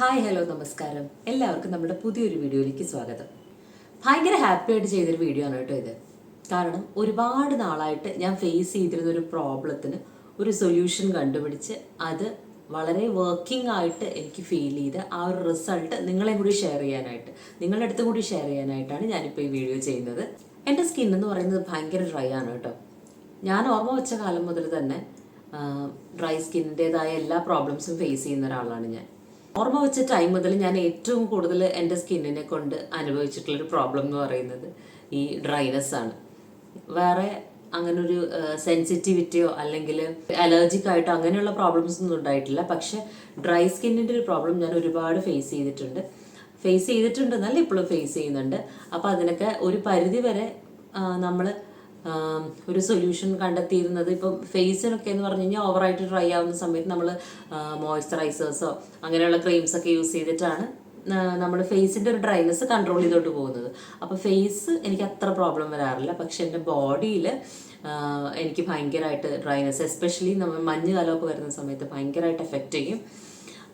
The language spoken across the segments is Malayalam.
ഹായ് ഹലോ നമസ്കാരം. എല്ലാവർക്കും നമ്മുടെ പുതിയൊരു വീഡിയോയിലേക്ക് സ്വാഗതം. ഭയങ്കര ഹാപ്പി ആയിട്ട് ചെയ്തൊരു വീഡിയോ ആണ് കേട്ടോ ഇത്. കാരണം ഒരുപാട് നാളായിട്ട് ഞാൻ ഫേസ് ചെയ്തിരുന്ന ഒരു പ്രോബ്ലത്തിന് ഒരു സൊല്യൂഷൻ കണ്ടുപിടിച്ച് അത് വളരെ വർക്കിംഗ് ആയിട്ട് എനിക്ക് ഫീൽ ചെയ്ത് ആ ഒരു റിസൾട്ട് നിങ്ങളെ കൂടി ഷെയർ ചെയ്യാനായിട്ട് നിങ്ങളുടെ അടുത്തും കൂടി ഷെയർ ചെയ്യാനായിട്ടാണ് ഞാനിപ്പോൾ ഈ വീഡിയോ ചെയ്യുന്നത്. എന്റെ സ്കിൻ എന്ന് പറയുന്നത് ഭയങ്കര ഡ്രൈ ആണ് കേട്ടോ. ഞാൻ ഓർമ്മ വെച്ച കാലം മുതൽ തന്നെ ഡ്രൈ സ്കിന്നിന്റെതായ എല്ലാ പ്രോബ്ലംസും ഫേസ് ചെയ്യുന്ന ഒരാളാണ് ഞാൻ. ഓർമ്മ വെച്ച ടൈം മുതൽ ഞാൻ ഏറ്റവും കൂടുതൽ എന്റെ സ്കിന്നിനെ കൊണ്ട് അനുഭവിച്ചിട്ടുള്ളൊരു പ്രോബ്ലം എന്ന് പറയുന്നത് ഈ ഡ്രൈനെസ് ആണ്. വേറെ അങ്ങനൊരു സെൻസിറ്റിവിറ്റിയോ അല്ലെങ്കിൽ അലർജിക് ആയിട്ടോ അങ്ങനെയുള്ള പ്രോബ്ലംസ് ഒന്നും ഉണ്ടായിട്ടില്ല. പക്ഷെ ഡ്രൈ സ്കിന്നിന്റെ ഒരു പ്രോബ്ലം ഞാൻ ഒരുപാട് ഫേസ് ചെയ്തിട്ടുണ്ട്. ഫേസ് ചെയ്തിട്ടുണ്ടെന്നല്ല ഇപ്പോഴും ഫേസ് ചെയ്യുന്നുണ്ട്. അപ്പോൾ അതിനൊക്കെ ഒരു പരിധി വരെ നമ്മൾ ഒരു സൊല്യൂഷൻ കണ്ടെത്തിയിരുന്നത്. ഇപ്പം ഫേസിനൊക്കെ എന്ന് പറഞ്ഞു കഴിഞ്ഞാൽ ഓവറായിട്ട് ഡ്രൈ ആവുന്ന സമയത്ത് നമ്മൾ മോയ്സ്ചറൈസേഴ്സോ അങ്ങനെയുള്ള ക്രീംസ് ഒക്കെ യൂസ് ചെയ്തിട്ടാണ് നമ്മൾ ഫേസിന്റെ ഒരു ഡ്രൈനെസ് കൺട്രോൾ ചെയ്തോട്ട് പോകുന്നത്. അപ്പോൾ ഫേസ് എനിക്ക് അത്ര പ്രോബ്ലം വരാറില്ല. പക്ഷെ എന്റെ ബോഡിയിൽ എനിക്ക് ഭയങ്കരമായിട്ട് ഡ്രൈനെസ് എസ്പെഷ്യലി നമ്മൾ മഞ്ഞ് കാലമൊക്കെ വരുന്ന സമയത്ത് ഭയങ്കരമായിട്ട് എഫക്റ്റ് ചെയ്യും.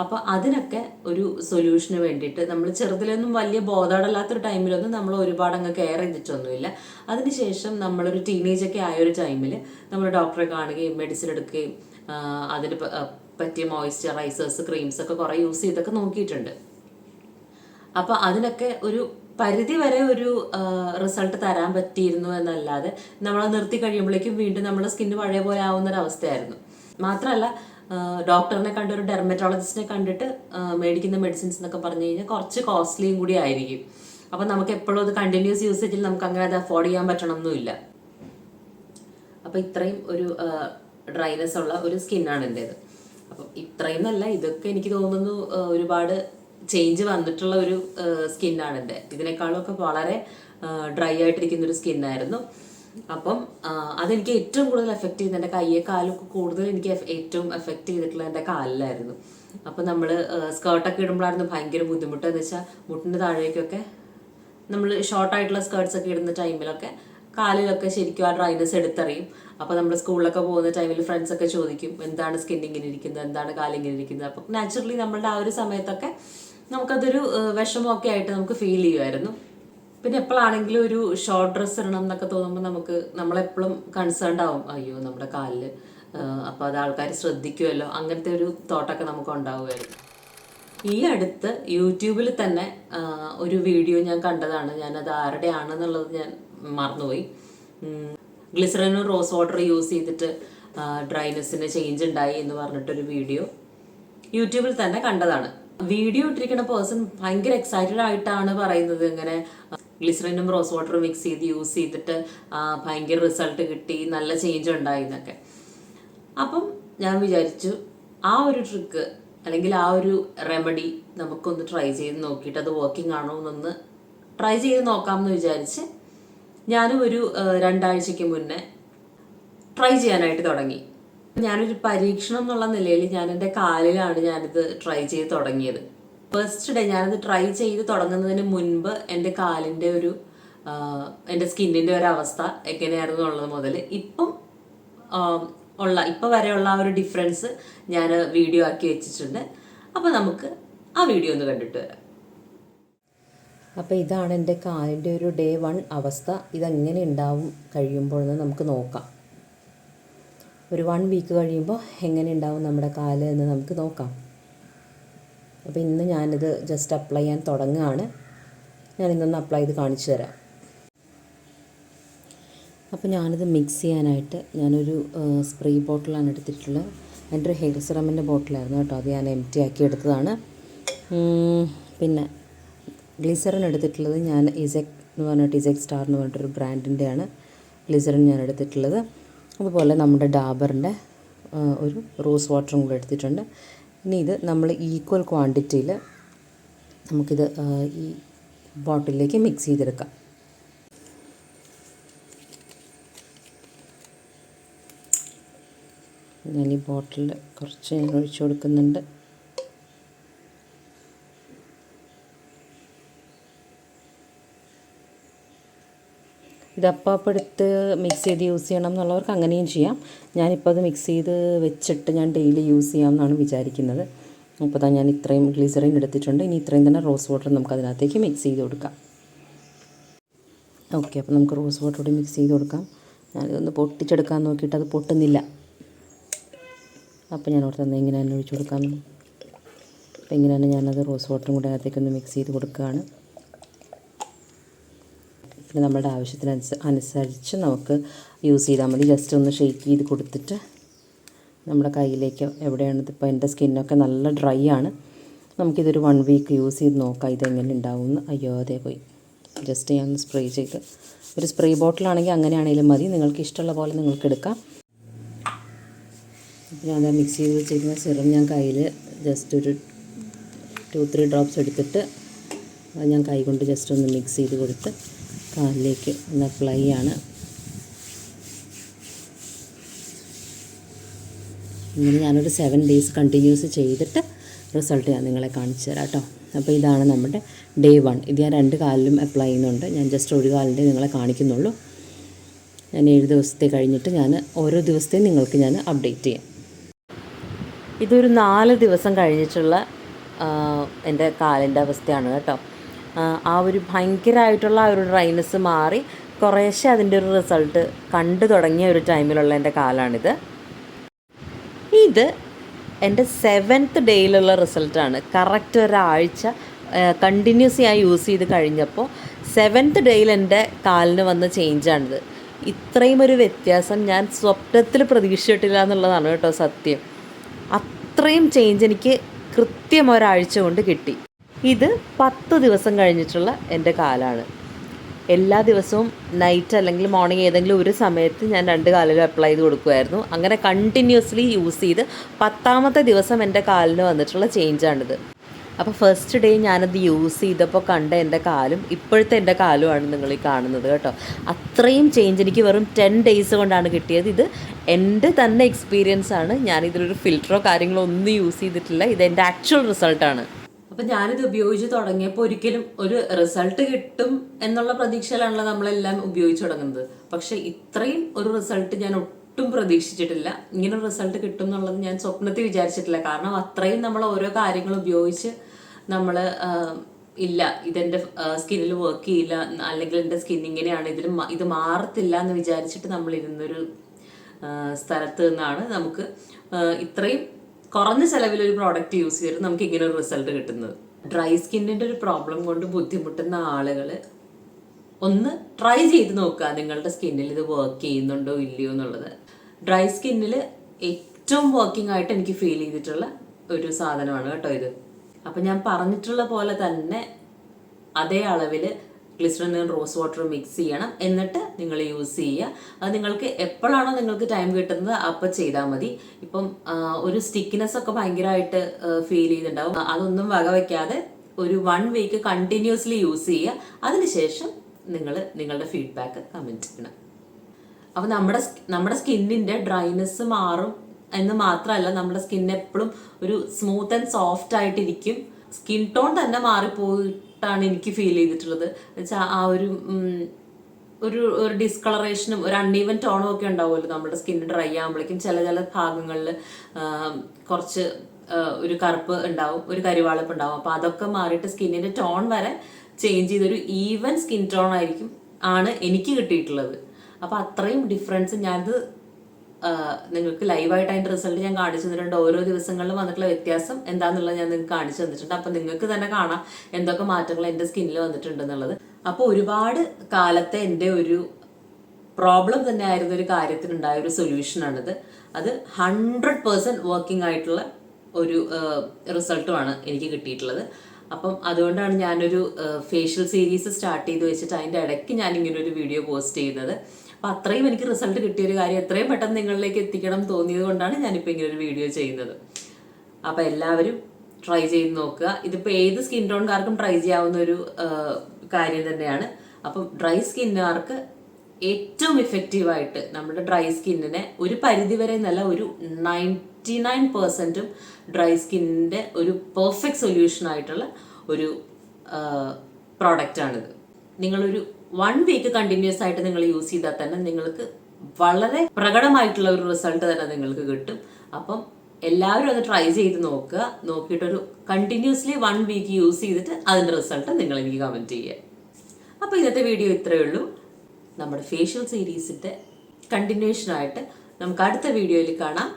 അപ്പോൾ അതിനൊക്കെ ഒരു സൊല്യൂഷന് വേണ്ടിയിട്ട് നമ്മൾ ചെറുതിലൊന്നും വലിയ ബോധമല്ലാത്തൊരു ടൈമിലൊന്നും നമ്മൾ ഒരുപാട് അങ്ങ് കെയർ ചെയ്തിട്ടൊന്നുമില്ല. അതിനുശേഷം നമ്മളൊരു ടീനേജൊക്കെ ആയ ഒരു ടൈമിൽ നമ്മൾ ഡോക്ടറെ കാണുകയും മെഡിസിൻ എടുക്കുകയും അതിന് പറ്റിയ മോയ്സ്ചറൈസേഴ്സ് ക്രീംസ് ഒക്കെ കുറേ യൂസ് ചെയ്തൊക്കെ നോക്കിയിട്ടുണ്ട്. അപ്പോൾ അതിനൊക്കെ ഒരു പരിധി വരെ ഒരു റിസൾട്ട് തരാൻ പറ്റിയിരുന്നു എന്നല്ലാതെ നമ്മൾ നിർത്തി കഴിയുമ്പോഴേക്കും വീണ്ടും നമ്മുടെ സ്കിന്ന് പഴയ പോലെ ആവുന്ന ഒരു അവസ്ഥയായിരുന്നു മാത്രമല്ല ഡോക്ടറിനെ കണ്ട ഒരു ഡെർമറ്റോളജിസ്റ്റിനെ കണ്ടിട്ട് മേടിക്കുന്ന മെഡിസിൻസ് എന്നൊക്കെ പറഞ്ഞു കഴിഞ്ഞാൽ കുറച്ച് കോസ്റ്റ്ലിയും കൂടി ആയിരിക്കും. അപ്പം നമുക്ക് എപ്പോഴും അത് കണ്ടിന്യൂസ് യൂസേജിൽ നമുക്ക് അങ്ങനെ അത് അഫോർഡ് ചെയ്യാൻ പറ്റണമെന്നില്ല അപ്പം ഇത്രയും ഒരു ഡ്രൈനെസ് ഉള്ള ഒരു സ്കിന്നാണ് എന്റേത് അപ്പം ഇത്രയും നല്ല ഇതൊക്കെ എനിക്ക് തോന്നുന്നു ഒരുപാട് ചേഞ്ച് വന്നിട്ടുള്ള ഒരു സ്കിന്നാണ് എന്റെ ഇതിനേക്കാളൊക്കെ വളരെ ഡ്രൈ ആയിട്ടിരിക്കുന്ന ഒരു സ്കിന്നായിരുന്നു അപ്പം അതെനിക്ക് ഏറ്റവും കൂടുതൽ എഫക്റ്റ് ചെയ്യുന്ന എന്റെ കയ്യെ കാലൊക്കെ കൂടുതൽ എനിക്ക് ഏറ്റവും എഫക്റ്റ് ചെയ്തിട്ടുള്ള എന്റെ കാലിലായിരുന്നു. അപ്പം നമ്മൾ സ്കേർട്ടൊക്കെ ഇടുമ്പോഴായിരുന്നു ഭയങ്കര ബുദ്ധിമുട്ട്. എന്ന് വെച്ചാൽ മുട്ടിന്റെ താഴേക്കൊക്കെ നമ്മൾ ഷോർട്ട് ആയിട്ടുള്ള സ്കേർട്സ് ഒക്കെ ഇടുന്ന ടൈമിലൊക്കെ കാലിലൊക്കെ ശരിക്കും ആ ഡ്രൈനസ് എടുത്തറിയും. അപ്പോൾ നമ്മൾ സ്കൂളിലൊക്കെ പോകുന്ന ടൈമിൽ ഫ്രണ്ട്സ് ഒക്കെ ചോദിക്കും എന്താണ് സ്കിൻ ഇങ്ങനെ ഇരിക്കുന്നത്? എന്താണ് കാലിങ്ങനെ ഇരിക്കുന്നത്? അപ്പോൾ നാച്ചുറലി നമ്മളുടെ ആ ഒരു സമയത്തൊക്കെ നമുക്കതൊരു വിഷമമൊക്കെ ആയിട്ട് നമുക്ക് ഫീൽ ചെയ്യുമായിരുന്നു. പിന്നെ എപ്പോഴാണെങ്കിലും ഒരു ഷോർട്ട് ഡ്രസ്സ് ഇടണം എന്നൊക്കെ തോന്നുമ്പോൾ നമുക്ക് നമ്മളെപ്പോഴും കൺസേൺഡ് ആവും. അയ്യോ നമ്മുടെ കാലിൽ അപ്പോൾ അത് ആൾക്കാർ ശ്രദ്ധിക്കുമല്ലോ അങ്ങനത്തെ ഒരു തോട്ടൊക്കെ നമുക്ക് ഉണ്ടാവുമായിരുന്നു ഈ അടുത്ത് യൂട്യൂബിൽ തന്നെ ഒരു വീഡിയോ ഞാൻ കണ്ടതാണ്. ഞാനത് ആരുടെയാണെന്നുള്ളത് ഞാൻ മറന്നുപോയി. ഗ്ലിസറിനും റോസ് വാട്ടർ യൂസ് ചെയ്തിട്ട് ഡ്രൈനെസ്സിന് ചേഞ്ച് ഉണ്ടായി എന്ന് പറഞ്ഞിട്ടൊരു വീഡിയോ യൂട്യൂബിൽ തന്നെ കണ്ടതാണ്. വീഡിയോ ഇട്ടിരിക്കുന്ന പേഴ്സൺ ഭയങ്കര എക്സൈറ്റഡ് ആയിട്ടാണ് പറയുന്നത്. ഇങ്ങനെ ഗ്ലിസറിനും റോസ് വാട്ടറും മിക്സ് ചെയ്ത് യൂസ് ചെയ്തിട്ട് ഭയങ്കര റിസൾട്ട് കിട്ടി നല്ല ചേഞ്ച് ഉണ്ടായി എന്നൊക്കെ. അപ്പം ഞാൻ വിചാരിച്ചു ആ ഒരു ട്രിക്ക് അല്ലെങ്കിൽ ആ ഒരു റെമഡി നമുക്കൊന്ന് ട്രൈ ചെയ്ത് നോക്കിയിട്ട് അത് വർക്കിംഗ് ആണോ എന്നൊന്ന് ട്രൈ ചെയ്ത് നോക്കാമെന്ന് വിചാരിച്ച് ഞാനും ഒരു രണ്ടാഴ്ചയ്ക്ക് മുന്നേ ട്രൈ ചെയ്യാനായിട്ട് തുടങ്ങി. ഞാനൊരു പരീക്ഷണം എന്നുള്ള നിലയിൽ ഞാൻ എന്റെ കാലിലാണ് ഞാനിത് ട്രൈ ചെയ്ത് തുടങ്ങിയത്. ഫസ്റ്റ് ഡേ ഞാനത് ട്രൈ ചെയ്ത് തുടങ്ങുന്നതിന് മുൻപ് എന്റെ കാലിന്റെ ഒരു എന്റെ സ്കിന്നിന്റെ ഒരു അവസ്ഥ എങ്ങനെയായിരുന്നു ഉള്ളത് മുതൽ ഇപ്പം ഉള്ള ഇപ്പം വരെയുള്ള ആ ഒരു ഡിഫറൻസ് ഞാൻ വീഡിയോ ആക്കി വെച്ചിട്ടുണ്ട്. അപ്പോൾ നമുക്ക് ആ വീഡിയോ ഒന്ന് കണ്ടിട്ട് വരാം. അപ്പോൾ ഇതാണ് എന്റെ കാലിന്റെ ഒരു ഡേ വൺ അവസ്ഥ. ഇതെങ്ങനെ ഉണ്ടാവും കഴിയുമ്പോഴെന്ന് നമുക്ക് നോക്കാം. ഒരു വൺ വീക്ക് കഴിയുമ്പോൾ എങ്ങനെ ഉണ്ടാവും നമ്മുടെ കാൽ എന്ന് നമുക്ക് നോക്കാം. അപ്പോൾ ഇന്ന് ഞാനിത് ജസ്റ്റ് അപ്ലൈ ചെയ്യാൻ തുടങ്ങുകയാണ്. ഞാൻ ഇന്നൊന്ന് അപ്ലൈ ചെയ്ത് കാണിച്ചു തരാം. അപ്പോൾ ഞാനിത് മിക്സ് ചെയ്യാനായിട്ട് ഞാനൊരു സ്പ്രേ ബോട്ടിലാണ് എടുത്തിട്ടുള്ളത്. എന്റെ ഒരു ഹെയർ സിറമിന്റെ ബോട്ടിലായിരുന്നു കേട്ടോ. അത് ഞാൻ എം ടി ആക്കി എടുത്തതാണ്. പിന്നെ ഗ്ലിസറിൻ എടുത്തിട്ടുള്ളത് ഞാൻ ഇസെക് എന്ന് പറഞ്ഞിട്ട് ഇസെക് സ്റ്റാർ എന്ന് പറഞ്ഞിട്ടൊരു ബ്രാൻഡിന്റെയാണ് ഗ്ലിസറിൻ ഞാൻ എടുത്തിട്ടുള്ളത്. അതുപോലെ നമ്മുടെ ഡാബറിന്റെ ഒരു റോസ് വാട്ടറും കൂടെ എടുത്തിട്ടുണ്ട്. ഇനി ഇത് നമ്മൾ ഈക്വൽ ക്വാണ്ടിറ്റിയിൽ നമുക്കിത് ഈ ബോട്ടിലേക്ക് മിക്സ് ചെയ്തെടുക്കാം. ഞാൻ ഈ ബോട്ടിൽ കുറച്ച് ഞാൻ ഒഴിച്ചു കൊടുക്കുന്നുണ്ട്. ഇത് അപ്പം എടുത്ത് മിക്സ് ചെയ്ത് യൂസ് ചെയ്യണം എന്നുള്ളവർക്ക് അങ്ങനെയും ചെയ്യാം. ഞാനിപ്പോൾ അത് മിക്സ് ചെയ്ത് വെച്ചിട്ട് ഞാൻ ഡെയിലി യൂസ് ചെയ്യാമെന്നാണ് വിചാരിക്കുന്നത്. അപ്പോൾ തന്നെ ഞാൻ ഇത്രയും ഗ്ലിസറിൻ എടുത്തിട്ടുണ്ട്. ഇനി ഇത്രയും തന്നെ റോസ് വാട്ടർ നമുക്ക് അതിനകത്തേക്ക് മിക്സ് ചെയ്ത് കൊടുക്കാം. ഓക്കെ അപ്പോൾ നമുക്ക് റോസ് വാട്ടർ കൂടി മിക്സ് ചെയ്ത് കൊടുക്കാം. ഞാനിതൊന്ന് പൊട്ടിച്ചെടുക്കാൻ നോക്കിയിട്ട് അത് പൊട്ടുന്നില്ല. അപ്പോൾ ഞാൻ ഓർത്ത് ഇങ്ങനെ തന്നെ ഒഴിച്ചു കൊടുക്കാമെന്ന്. അപ്പോൾ ഇങ്ങനെ തന്നെ ഞാനത് റോസ് വാട്ടറും കൂടെ അതിനകത്തേക്കൊന്ന് മിക്സ് ചെയ്ത് കൊടുക്കുകയാണ്. പിന്നെ നമ്മുടെ ആവശ്യത്തിന് അനുസരിച്ച് നമുക്ക് യൂസ് ചെയ്താൽ മതി. ജസ്റ്റ് ഒന്ന് ഷെയ്ക്ക് ചെയ്ത് കൊടുത്തിട്ട് നമ്മുടെ കയ്യിലേക്ക് എവിടെയാണ് ഇപ്പോൾ എന്റെ സ്കിന്നൊക്കെ നല്ല ഡ്രൈ ആണ്. നമുക്കിതൊരു വൺ വീക്ക് യൂസ് ചെയ്ത് നോക്കാം. ഇതെങ്ങനെ ഉണ്ടാവുമെന്ന്. അയ്യോ അതേ പോയി. ജസ്റ്റ് ഞാൻ സ്പ്രേ ചെയ്ത് ഒരു സ്പ്രേ ബോട്ടിലാണെങ്കിൽ അങ്ങനെയാണെങ്കിലും മതി. നിങ്ങൾക്ക് ഇഷ്ടമുള്ള പോലെ നിങ്ങൾക്ക് എടുക്കാം. ഞാൻ അത് മിക്സ് ചെയ്ത് വെച്ചിരിക്കുന്ന സിറം ഞാൻ കയ്യിൽ ജസ്റ്റ് ഒരു ടു ത്രീ ഡ്രോപ്സ് എടുത്തിട്ട് ഞാൻ കൈ കൊണ്ട് ജസ്റ്റ് ഒന്ന് മിക്സ് ചെയ്ത് കൊടുത്ത് കാലിലേക്ക് ഒന്ന് അപ്ലൈ ആണ്. ഇങ്ങനെ ഞാനൊരു സെവൻ ഡേയ്സ് കണ്ടിന്യൂസ് ചെയ്തിട്ട് റിസൾട്ട് ഞാൻ നിങ്ങളെ കാണിച്ചു തരാം കേട്ടോ അപ്പോൾ ഇതാണ് നമ്മുടെ ഡേ വൺ ഇത് ഞാൻ രണ്ട് കാലിലും അപ്ലൈ ചെയ്യുന്നുണ്ട്. ഞാൻ ജസ്റ്റ് ഒരു കാലിന്റെ നിങ്ങളെ കാണിക്കുന്നുള്ളൂ. ഞാൻ ഏഴ് ദിവസത്തെ കഴിഞ്ഞിട്ട് ഞാൻ ഓരോ ദിവസത്തെയും നിങ്ങൾക്ക് ഞാൻ അപ്ഡേറ്റ് ചെയ്യാം. ഇതൊരു നാല് ദിവസം കഴിഞ്ഞിട്ടുള്ള എന്റെ കാലിന്റെ അവസ്ഥയാണ് കേട്ടോ. ആ, ഒരു ഭയങ്കരമായിട്ടുള്ള ആ ഒരു ഡ്രൈനെസ് മാറി കുറേശ്ശെ അതിന്റെ ഒരു റിസൾട്ട് കണ്ടു തുടങ്ങിയ ഒരു ടൈമിലുള്ള എന്റെ കാലാണിത്. ഇത് എന്റെ സെവൻത്ത് ഡേയിലുള്ള റിസൾട്ടാണ് കറക്റ്റ് ഒരാഴ്ച കണ്ടിന്യൂസ് ഞാൻ യൂസ് ചെയ്ത് കഴിഞ്ഞപ്പോൾ സെവൻത്ത് ഡേയിൽ എന്റെ കാലിന് വന്ന ചേഞ്ചാണിത് ഇത്രയും ഒരു വ്യത്യാസം ഞാൻ സ്വപ്നത്തിൽ പ്രതീക്ഷിച്ചിട്ടില്ല എന്നുള്ളതാണ് കേട്ടോ സത്യം. അത്രയും ചേഞ്ച് എനിക്ക് കൃത്യം ഒരാഴ്ച കൊണ്ട് കിട്ടി. ഇത് പത്ത് ദിവസം കഴിഞ്ഞിട്ടുള്ള എന്റെ കാലാണ്. എല്ലാ ദിവസവും നൈറ്റ് അല്ലെങ്കിൽ മോർണിംഗ് ഏതെങ്കിലും ഒരു സമയത്ത് ഞാൻ രണ്ട് കാലിലും അപ്ലൈ ചെയ്ത് കൊടുക്കുമായിരുന്നു അങ്ങനെ കണ്ടിന്യൂസ്ലി യൂസ് ചെയ്ത് പത്താമത്തെ ദിവസം എന്റെ കാലിന് വന്നിട്ടുള്ള ചേഞ്ചാണിത് അപ്പോൾ ഫസ്റ്റ് ഡേ ഞാനത് യൂസ് ചെയ്തപ്പോൾ കണ്ട എന്റെ കാലും ഇപ്പോഴത്തെ എന്റെ കാലുമാണ് നിങ്ങൾ ഈ കാണുന്നത് കേട്ടോ. അത്രയും ചേഞ്ച് എനിക്ക് വെറും ടെൻ ഡേയ്സ് കൊണ്ടാണ് കിട്ടിയത്. ഇത് എന്റെ തന്നെ എക്സ്പീരിയൻസ് ആണ്. ഞാനിതിലൊരു ഫിൽറ്ററോ കാര്യങ്ങളോ ഒന്നും യൂസ് ചെയ്തിട്ടില്ല. ഇത് എന്റെ ആക്ച്വൽ റിസൾട്ടാണ് അപ്പൊ ഞാനിത് ഉപയോഗിച്ച് തുടങ്ങിയപ്പോൾ ഒരിക്കലും ഒരു റിസൾട്ട് കിട്ടും എന്നുള്ള പ്രതീക്ഷയിലാണല്ലോ നമ്മളെല്ലാം ഉപയോഗിച്ച് തുടങ്ങുന്നത്. പക്ഷെ ഇത്രയും ഒരു റിസൾട്ട് ഞാൻ ഒട്ടും പ്രതീക്ഷിച്ചിട്ടില്ല. ഇങ്ങനെ റിസൾട്ട് കിട്ടും എന്നുള്ളത് ഞാൻ സ്വപ്നത്തിൽ വിചാരിച്ചിട്ടില്ല. കാരണം അത്രയും നമ്മൾ ഓരോ കാര്യങ്ങൾ ഉപയോഗിച്ച് നമ്മൾ ഇല്ല ഇതെന്റെ സ്കിന്നിൽ വർക്ക് ചെയ്യില്ല അല്ലെങ്കിൽ എന്റെ സ്കിൻ ഇങ്ങനെയാണ് ഇതിൽ ഇത് മാറത്തില്ല എന്ന് വിചാരിച്ചിട്ട് നമ്മൾ ഇരുന്നൊരു സ്ഥലത്ത് നിന്നാണ് നമുക്ക് ഇത്രയും കുറഞ്ഞ ചെലവിൽ ഒരു പ്രോഡക്റ്റ് യൂസ് ചെയ്ത് നമുക്ക് ഇങ്ങനെ ഒരു റിസൾട്ട് കിട്ടുന്നത്. ഡ്രൈ സ്കിന്നിന്റെ ഒരു പ്രോബ്ലം കൊണ്ട് ബുദ്ധിമുട്ടുന്ന ആളുകൾ ഒന്ന് ട്രൈ ചെയ്ത് നോക്കുക നിങ്ങളുടെ സ്കിന്നിൽ ഇത് വർക്ക് ചെയ്യുന്നുണ്ടോ ഇല്ലയോ എന്നുള്ളത്. ഡ്രൈ സ്കിന്നിൽ ഏറ്റവും വർക്കിംഗ് ആയിട്ട് എനിക്ക് ഫീൽ ചെയ്തിട്ടുള്ള ഒരു സാധനമാണ് കേട്ടോ ഇത്. അപ്പം ഞാൻ പറഞ്ഞിട്ടുള്ള പോലെ തന്നെ അതേ അളവിൽ ഗ്ലിസറിനും റോസ് വാട്ടറും മിക്സ് ചെയ്യണം. എന്നിട്ട് നിങ്ങൾ യൂസ് ചെയ്യുക. അത് നിങ്ങൾക്ക് എപ്പോഴാണോ നിങ്ങൾക്ക് ടൈം കിട്ടുന്നത് അപ്പോൾ ചെയ്താൽ മതി. ഇപ്പം ഒരു സ്റ്റിക്കിനെസ് ഒക്കെ ഭയങ്കരമായിട്ട് ഫീൽ ചെയ്യുന്നുണ്ടാവും അതൊന്നും വക വയ്ക്കാതെ ഒരു വൺ വീക്ക് കണ്ടിന്യൂസ്ലി യൂസ് ചെയ്യുക. അതിനുശേഷം നിങ്ങൾ നിങ്ങളുടെ ഫീഡ്ബാക്ക് കമന്റ് ചെയ്യണം അപ്പോൾ നമ്മുടെ നമ്മുടെ സ്കിന്നിന്റെ ഡ്രൈനെസ് മാറും എന്ന് മാത്രമല്ല നമ്മുടെ സ്കിൻ എപ്പോഴും ഒരു സ്മൂത്ത് ആൻഡ് സോഫ്റ്റ് ആയിട്ടിരിക്കും. സ്കിൻ ടോൺ തന്നെ മാറിപ്പോയിട്ടാണ് എനിക്ക് ഫീൽ ചെയ്തിട്ടുള്ളത്. വെച്ചാൽ ആ ഒരു ഒരു ഒരു ഡിസ്കളറേഷനും ഒരു അൺഈവൻ ടോണും ഒക്കെ ഉണ്ടാവുമല്ലോ നമ്മുടെ സ്കിന്ന് ഡ്രൈ ആകുമ്പോഴേക്കും ചില ചില ഭാഗങ്ങളിൽ കുറച്ച് ഒരു കറുപ്പ് ഉണ്ടാവും ഒരു കരിവാളപ്പ് ഉണ്ടാവും. അപ്പോൾ അതൊക്കെ മാറിയിട്ട് സ്കിന്നിന്റെ ടോൺ വരെ ചേഞ്ച് ചെയ്തൊരു ഈവൻ സ്കിൻ ടോൺ ആയിരിക്കും ആണ് എനിക്ക് കിട്ടിയിട്ടുള്ളത്. അപ്പോൾ അത്രയും ഡിഫറൻസ് ഞാനത് നിങ്ങൾക്ക് ലൈവായിട്ട് അതിന്റെ റിസൾട്ട് ഞാൻ കാണിച്ചു തന്നിട്ടുണ്ട്. ഓരോ ദിവസങ്ങളിലും വന്നിട്ടുള്ള വ്യത്യാസം എന്താണെന്നുള്ളത് ഞാൻ നിങ്ങൾക്ക് കാണിച്ചു തന്നിട്ടുണ്ട്. അപ്പം നിങ്ങൾക്ക് തന്നെ കാണാം എന്തൊക്കെ മാറ്റങ്ങൾ എന്റെ സ്കിന്നിൽ വന്നിട്ടുണ്ട് എന്നുള്ളത് അപ്പോൾ ഒരുപാട് കാലത്തെ എന്റെ ഒരു പ്രോബ്ലം തന്നെ ആയിരുന്ന ഒരു കാര്യത്തിനുണ്ടായ ഒരു സൊല്യൂഷനാണിത്. അത് ഹൺഡ്രഡ് പേഴ്സെന്റ് വർക്കിംഗ് ആയിട്ടുള്ള ഒരു റിസൾട്ടുമാണ് എനിക്ക് കിട്ടിയിട്ടുള്ളത്. അപ്പം അതുകൊണ്ടാണ് ഞാനൊരു ഫേഷ്യൽ സീരീസ് സ്റ്റാർട്ട് ചെയ്ത് വെച്ചിട്ട് അതിന്റെ ഇടയ്ക്ക് ഞാൻ ഇങ്ങനെ ഒരു വീഡിയോ പോസ്റ്റ് ചെയ്യുന്നത്. അപ്പം അത്രയും എനിക്ക് റിസൾട്ട് കിട്ടിയ ഒരു കാര്യം എത്രയും പെട്ടെന്ന് നിങ്ങളിലേക്ക് എത്തിക്കണം തോന്നിയത് കൊണ്ടാണ് ഞാനിപ്പോൾ ഇങ്ങനെ ഒരു വീഡിയോ ചെയ്യുന്നത്. അപ്പം എല്ലാവരും ട്രൈ ചെയ്ത് നോക്കുക. ഇതിപ്പോൾ ഏത് സ്കിൻ ടോൺകാർക്കും ട്രൈ ചെയ്യാവുന്ന ഒരു കാര്യം തന്നെയാണ്. അപ്പം ഡ്രൈ സ്കിന്നുകാർക്ക് ഏറ്റവും ഇഫക്റ്റീവായിട്ട് നമ്മുടെ ഡ്രൈ സ്കിന്നിനെ ഒരു പരിധി വരെ എന്നല്ല ഒരു നയന്റി നയൻ പെർസെന്റും ഡ്രൈ സ്കിന്നിന്റെ ഒരു പെർഫെക്റ്റ് സൊല്യൂഷൻ ആയിട്ടുള്ള ഒരു പ്രോഡക്റ്റാണിത് നിങ്ങളൊരു വൺ വീക്ക് കണ്ടിന്യൂസ് ആയിട്ട് നിങ്ങൾ യൂസ് ചെയ്താൽ തന്നെ നിങ്ങൾക്ക് വളരെ പ്രകടമായിട്ടുള്ള ഒരു റിസൾട്ട് തന്നെ നിങ്ങൾക്ക് കിട്ടും. അപ്പം എല്ലാവരും അത് ട്രൈ ചെയ്ത് നോക്കുക. നോക്കിയിട്ടൊരു കണ്ടിന്യൂസ്ലി വൺ വീക്ക് യൂസ് ചെയ്തിട്ട് അതിന്റെ റിസൾട്ട് നിങ്ങൾ എനിക്ക് കമന്റ് ചെയ്യുക. അപ്പോൾ ഇന്നത്തെ വീഡിയോ ഇത്രയേ ഉള്ളൂ. നമ്മുടെ ഫേഷ്യൽ സീരീസിന്റെ കണ്ടിന്യൂഷനായിട്ട് നമുക്ക് അടുത്ത വീഡിയോയിൽ കാണാം.